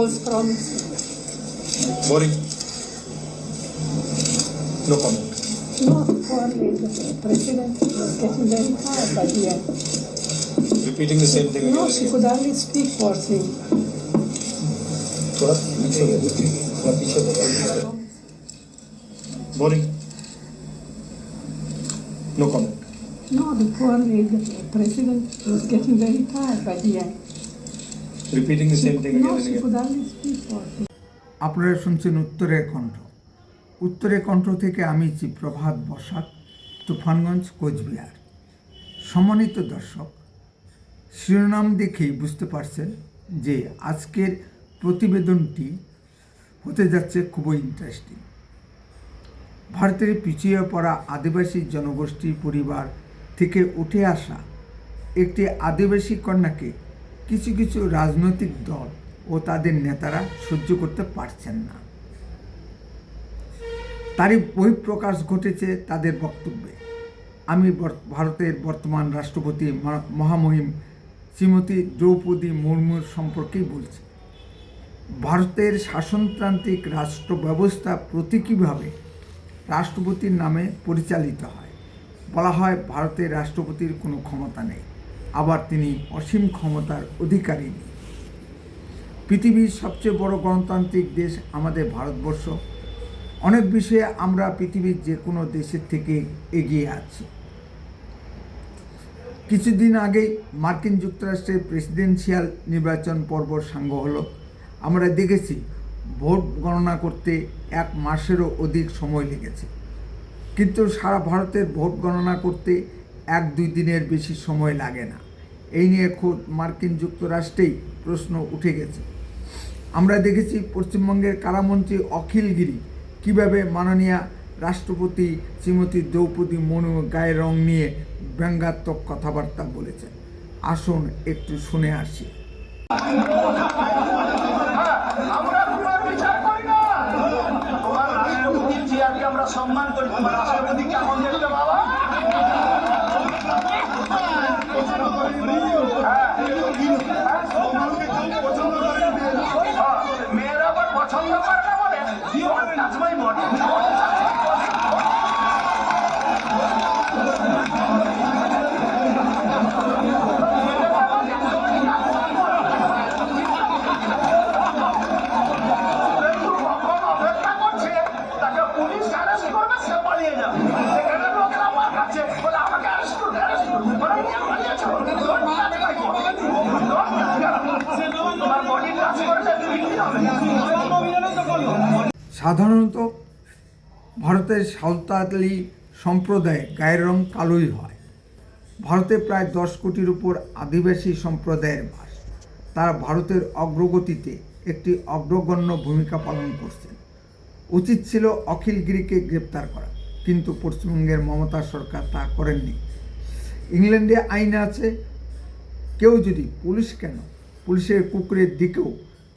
goes from Boring. No comment. no only the president was getting very tired by the end. Repeating the same thing again No, and she again. could hardly speak for him. थोड़ा पीछे हो जाओ, थोड़ा पीछे हो जाओ। Boring. No comment. No, the poor lady, the president was getting very tired by the end. Repeating the same thing again and again. could hardly speak for him. আপনারা শুনছেন উত্তরের কণ্ঠ উত্তরের কণ্ঠ থেকে আমি চি প্রভাত বসাক তুফানগঞ্জ কোচবিহার সম্মানিত দর্শক শিরোনাম দেখেই বুঝতে পারছেন যে আজকের প্রতিবেদনটি হতে যাচ্ছে খুবই ইন্টারেস্টিং ভারতের পিছিয়ে পড়া আদিবাসী জনগোষ্ঠী পরিবার থেকে উঠে আসা একটি আদিবাসী কন্যাকে কিছু কিছু রাজনৈতিক দল ও তাদের নেতারা সহ্য করতে পারছেন না। তারই বহিঃপ্রকাশ ঘটেছে তাদের বক্তব্যে। আমি ভারতের বর্তমান রাষ্ট্রপতি মহা- মহামহিম শ্রীমতী দ্রৌপদী মুর্মুর সম্পর্কেই বলছি। ভারতের শাসনতান্ত্রিক রাষ্ট্র ব্যবস্থা প্রতীকীভাবে রাষ্ট্রপতির নামে পরিচালিত হয়। বলা হয় ভারতের রাষ্ট্রপতির কোনো ক্ষমতা নেই। আবার তিনি অসীম ক্ষমতার অধিকারী। পৃথিবীর সবচেয়ে বড় গণতান্ত্রিক দেশ আমাদের ভারতবর্ষ। অনেক বিষয়ে আমরা পৃথিবীর যে কোনো দেশের থেকে এগিয়ে আছি। কিছুদিন আগেই মার্কিন যুক্তরাষ্ট্রের প্রেসিডেন্সিয়াল নির্বাচন পর্ব সাঙ্গ হলো। আমরা দেখেছি, ভোট গণনা করতে এক মাসেরও অধিক সময় লেগেছে। কিন্তু সারা ভারতের ভোট গণনা করতে এক দুই দিনের বেশি সময় লাগে না। এই নিয়ে খোদ মার্কিন যুক্তরাষ্ট্রেই প্রশ্ন উঠে গেছে। আমরা দেখেছি পশ্চিমবঙ্গের কারামন্ত্রী অখিলগিরি কীভাবে মাননীয় রাষ্ট্রপতি শ্রীমতী দ্রৌপদী মুর্মু গায়ে রং নিয়ে ব্যঙ্গাত্মক কথাবার্তা বলেছেন। আসুন একটু শুনে আসি। আমরা তোমার বিচার করি না তোমার রাষ্ট্রপতির চেয়ারকে আমরা সম্মান করি তোমার রাষ্ট্রপতি কেমন দেখতে বাবা মেয়েরা আবার পছন্দ করে না বলে টাচ মাই বডি কখন অপেক্ষা করছে তাকে পুলিশ অ্যারেস্ট করবে সে পালিয়ে যাবে এখানে লোকেরা মার খাচ্ছে বলে আমাকে অ্যারেস্ট করবে অ্যারেস্ট করবে বলে নিয়ে পালিয়েছে Don't touch my body. Don't touch. তোমার বডি টাচ করেছে তুমি কি হবে সাধারণত ভারতের সাঁওতালি সম্প্রদায়ে গায়ের রং কালোই হয়। ভারতে প্রায় দশ কোটির উপর আদিবাসী সম্প্রদায়ের বাস। তারা ভারতের অগ্রগতিতে একটি অগ্রগণ্য ভূমিকা পালন করছেন। উচিত ছিল অখিলগিরিকে গ্রেপ্তার করা, কিন্তু পশ্চিমবঙ্গের মমতা সরকার তা করেননি। ইংল্যান্ডে আইন আছে, কেউ যদি পুলিশ কেন পুলিশের কুকুরের দিকেও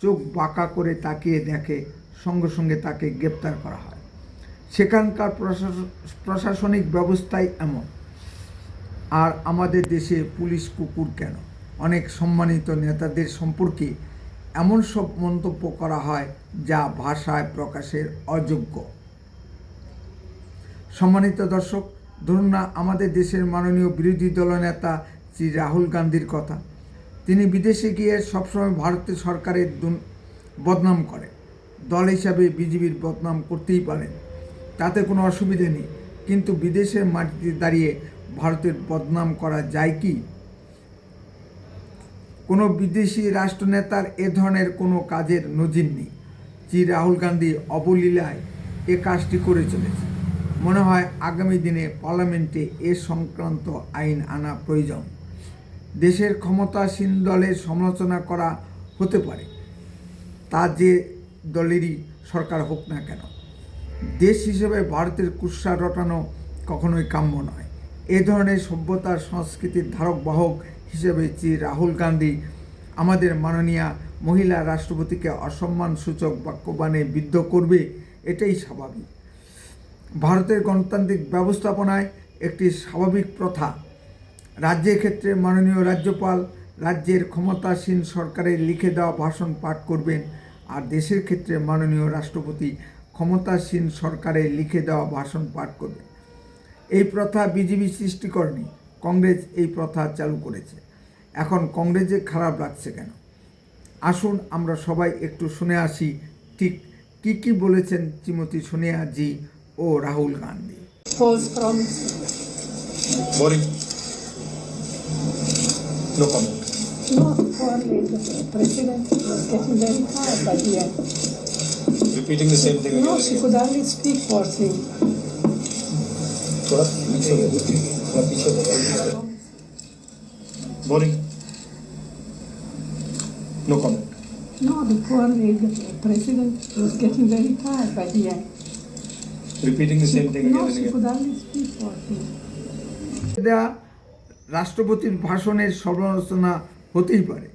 চোখ বাঁকা করে তাকিয়ে দেখে সঙ্গে সঙ্গে তাকে গ্রেপ্তার করা হয়। সেখানকার প্রশাস- প্রশাসনিক ব্যবস্থাই এমন। আর আমাদের দেশে পুলিশ কুকুর কেন? অনেক সম্মানিত নেতাদের সম্পর্কে এমন সব মন্তব্য করা হয় যা ভাষায় প্রকাশের অযোগ্য। সম্মানিত দর্শক, ধরুন না আমাদের দেশের মাননীয় বিরোধী দলনেতা শ্রী রাহুল গান্ধীর কথা। তিনি বিদেশে গিয়ে সবসময় ভারতের সরকারের বদনাম করে। দল হিসাবে বিজেপির বদনাম করতেই পারেন। তাতে কোনো অসুবিধে নেই। কিন্তু বিদেশের মাটিতে দাঁড়িয়ে ভারতের বদনাম করা যায় কি? কোনো বিদেশি রাষ্ট্রনেতার এ ধরনের কোনো কাজের নজির নেই। শ্রী রাহুল গান্ধী অবলীলায় এ কাজটি করে চলেছে মনে হয় আগামী দিনে পার্লামেন্টে এ সংক্রান্ত আইন আনা প্রয়োজন। দেশের ক্ষমতাসীন দলের সমালোচনা করা হতে পারে। তা যে দলেরই সরকার হোক না কেন। দেশ হিসেবে ভারতের কুৎসা রটানো কখনোই কাম্য নয়। এ ধরনের সভ্যতার সংস্কৃতির ধারক বাহক হিসেবে শ্রী রাহুল গান্ধী আমাদের মাননীয় মহিলা রাষ্ট্রপতিকে অসম্মান সূচক বাক্যবাণে বিদ্ধ করবে, এটাই স্বাভাবিক। ভারতের গণতান্ত্রিক ব্যবস্থাপনায় একটি স্বাভাবিক প্রথা। রাজ্যের ক্ষেত্রে মাননীয় রাজ্যপাল রাজ্যের ক্ষমতাসীন সরকারের লিখে দেওয়া ভাষণ পাঠ করবেন আর দেশের ক্ষেত্রে মাননীয় রাষ্ট্রপতি ক্ষমতাসীন সরকারে লিখে দেওয়া ভাষণ পাঠ করবে। এই প্রথা বিজেপি সৃষ্টি করেনি কংগ্রেস এই প্রথা চালু করেছে। এখন কংগ্রেসে খারাপ লাগছে কেন? আসুন আমরা সবাই একটু শুনে আসি ঠিক কি কি বলেছেন শ্রীমতী সোনিয়া জি ও Rahul Gandhi. No comment. Repeating the same thing No, again. She could only speak for thing. Boring. No comment. No, the poor lady, the president was getting very tired by the end. Repeating the same thing no, again and she could only speak for him. দেয়া রাষ্ট্রপতির ভাষণের সমালোচনা হতেই পারে।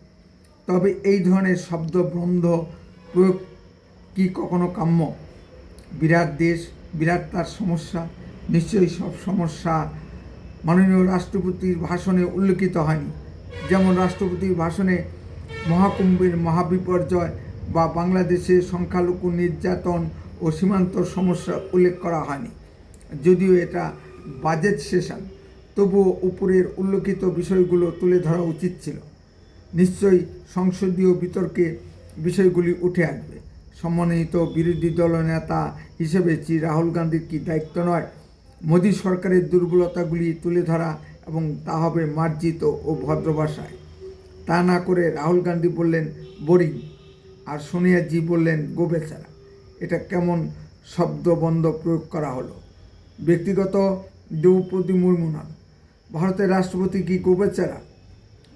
তবে এই ধরনের শব্দ বন্ধ প্রয়োগ কি কখনো কাম্য? বিরাট দেশ, বিরাট তার সমস্যা, নিশ্চয়ই সব সমস্যা মাননীয় রাষ্ট্রপতির ভাষণে উল্লেখিত হয়নি। যেমন রাষ্ট্রপতির ভাষণে মহাকুম্ভের মহাবিপর্যয় বা বাংলাদেশে সংখ্যালঘু নির্যাতন ও সীমান্ত সমস্যা উল্লেখ করা হয়নি। যদিও এটা বাজেট সেশন, তবুও উপরের উল্লেখিত বিষয়গুলো তুলে ধরা উচিত ছিল। নিশ্চয়ই সংসদীয় বিতর্কে বিষয়গুলি উঠে আসবে। সম্মানিত বিরোধী দল নেতা হিসেবে শ্রী রাহুল গান্ধীর কি দায়িত্ব নয়? মোদী সরকারের দুর্বলতাগুলি তুলে ধরা এবং তা হবে মার্জিত ও ভদ্র ভাষায় তা না করে রাহুল গান্ধী বললেন, বোরিং। আর সোনিয়াজি বললেন, গোবেচারা। এটা কেমন শব্দবন্ধ প্রয়োগ করা হলো? ব্যক্তিগত দ্রৌপদী মুর্মু নন ভারতের রাষ্ট্রপতি কি গোবেচারা?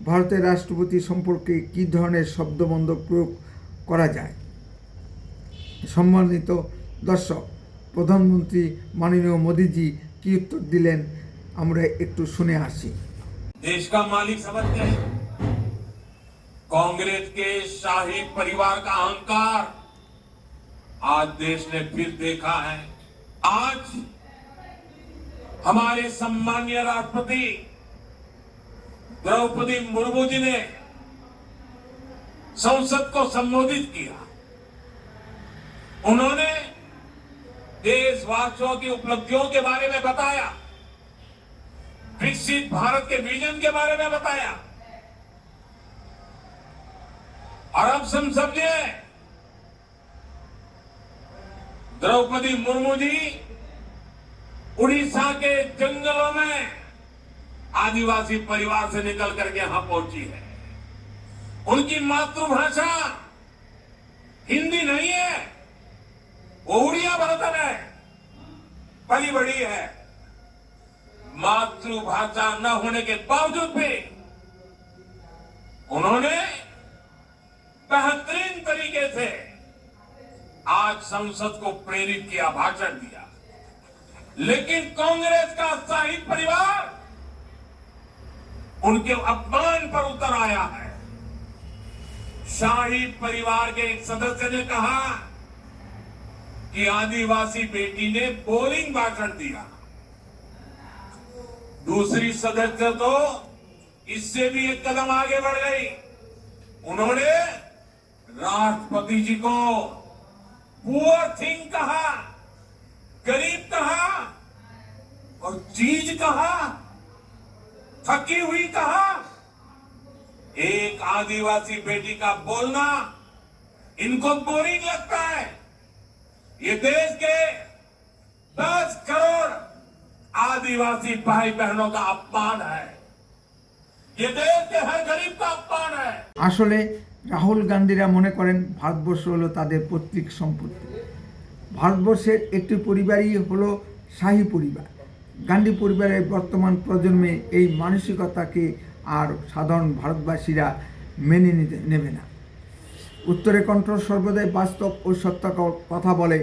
ভারতের রাষ্ট্রপতি সম্পর্কে কী ধরনের শব্দবন্ধ প্রয়োগ করা যায় সম্মানিত দর্শক প্রধানমন্ত্রী মাননীয় মোদীজি কী উত্তর দিলেন আমরা একটু শুনে আসি देश का मालिक समझते हैं कांग्रेस के शाही परिवार का अहंकार आज देश ने फिर देखा है आज हमारे सम्मान्य राष्ट्रपति द्रौपदी मुर्मू जी ने संसद को संबोधित किया। उन्होंने देशवासियों की उपलब्धियों के बारे में बताया, विकसित भारत के विजन के बारे में बताया। और अब हम समझे द्रौपदी मुर्मू जी उड़ीसा के जंगलों में आदिवासी परिवार से निकल करके यहाँ पहुँची है। उनकी मातृभाषा हिंदी नहीं है, वो उड़िया बर्तन है, पली बड़ी है। मातृभाषा न होने के बावजूद भी उन्होंने बेहतरीन तरीके से आज संसद को प्रेरित किया, भाषण दिया। लेकिन कांग्रेस का शाही परिवार उनके अपमान पर उतर आया है। शाही परिवार के एक सदस्य ने कहा कि आदिवासी बेटी ने बोरिंग भाषण दिया। दूसरी सदस्य तो इससे भी एक कदम आगे बढ़ गई। उन्होंने राष्ट्रपति जी को पुअर थिंग कहा, गरीब कहा और चीज़ कहा। थकी हुई कहा एक आदिवासी बेटी का बोलना इनको बोरिंग लगता है ये देश के दस करोड़ आदिवासी भाई बहनों का अपमान है ये देश के हर गरीब का अपमान है আসলে রাহুল গান্ধীরা মনে করেন ভারতবর্ষ হলো তাদের পৈতৃক সম্পত্তি ভারতবর্ষের একটি পরিবারই হলো শাহী পরিবার গান্ধী পরিবারের বর্তমান প্রজন্মে এই মানসিকতাকে আর সাধারণ ভারতবাসীরা মেনে নিতে, নেবে না। উত্তরে কণ্ঠ সর্বদাই বাস্তব ও সত্য কথা বলে।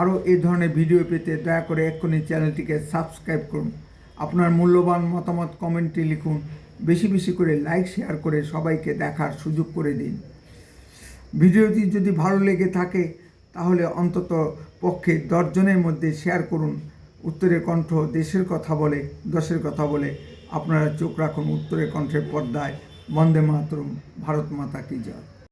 আরও এই ধরনের ভিডিও পেতে দয়া করে এক্ষুনি চ্যানেলটিকে সাবস্ক্রাইব করুন। আপনার মূল্যবান মতামত কমেন্টে লিখুন। বেশি বেশি করে লাইক, শেয়ার করে সবাইকে দেখার সুযোগ করে দিন। ভিডিওটি যদি ভালো লেগে থাকে, তাহলে অন্তত পক্ষে দশজনের মধ্যে শেয়ার করুন। উত্তরের কণ্ঠ দেশের কথা বলে, দশের কথা বলে। আপনারা চোখ রাখুন উত্তরের কণ্ঠের পর্দায়। বন্দে মাতরম, ভারত মাতা কি জয়।